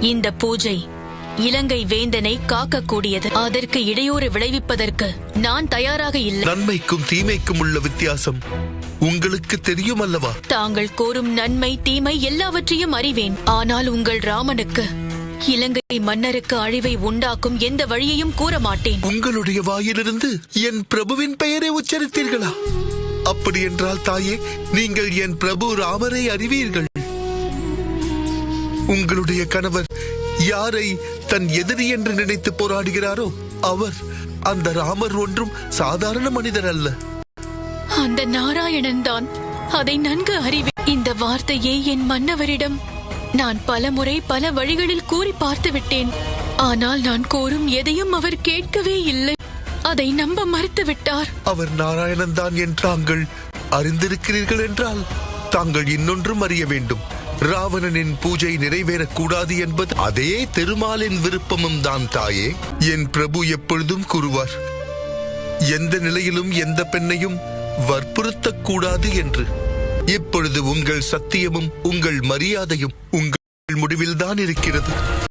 இந்த பூஜை இலங்கை வேந்தனை காக்கக்கூடியது. அதற்கு இடையூறு விளைவிப்பதற்கு நான் தயாராக இல்லை. நன்மைக்கும் தீமைக்கும் உள்ள வித்தியாசம் உங்களுக்கு தெரியும் அல்லவா தாங்கள் கோரும் நன்மை தீமை எல்லாவற்றையும் அறிவேன். ஆனால் உங்கள் ராமனுக்கு இலங்கை மன்னருக்கு அழிவை உண்டாக்கும் எந்த வழியையும் கூற மாட்டேன். உங்களுடைய வாயிலிருந்து என் பிரபுவின் பெயரை உச்சரித்தீர்களா? அப்படி என்றால் தாயே நீங்கள் என் பிரபு ராமரை அறிவீர்கள். உங்களுடைய கணவர் யாரை தன் எதிரி என்று நினைத்து போராடுகிறாரோ அவர் அந்த ராமர் ஒன்றும் சாதாரண மனிதர் அல்ல. அந்த நாராயணன் தான் அதை நன்கு அறிவேன் இந்த வார்த்தையை என் மன்னவரிடம் நான் பலமுறை பல வழிகளில் கூறி பார்த்து விட்டேன் ஆனால் நான் கோரும் எதையும் அவர் கேட்கவே இல்லை. அதை நம்ப மறுத்து விட்டார் அவர் நாராயணன் தான் என்று தாங்கள் அறிந்திருக்கிறீர்கள் என்றால் தாங்கள் இன்னொன்றும் அறிய வேண்டும். ராவணனின் பூஜை நிறைவேறக்கூடாது என்பது அதே திருமாலின் விருப்பமும் தான் தாயே. என் பிரபு எப்பொழுதும் கூறுவார் எந்த நிலையிலும் எந்த பெண்ணையும் வற்புறுத்தக்கூடாது என்று. இப்பொழுது உங்கள் சத்தியமும் உங்கள் மரியாதையும் உங்கள் முடிவில்தான் இருக்கிறது.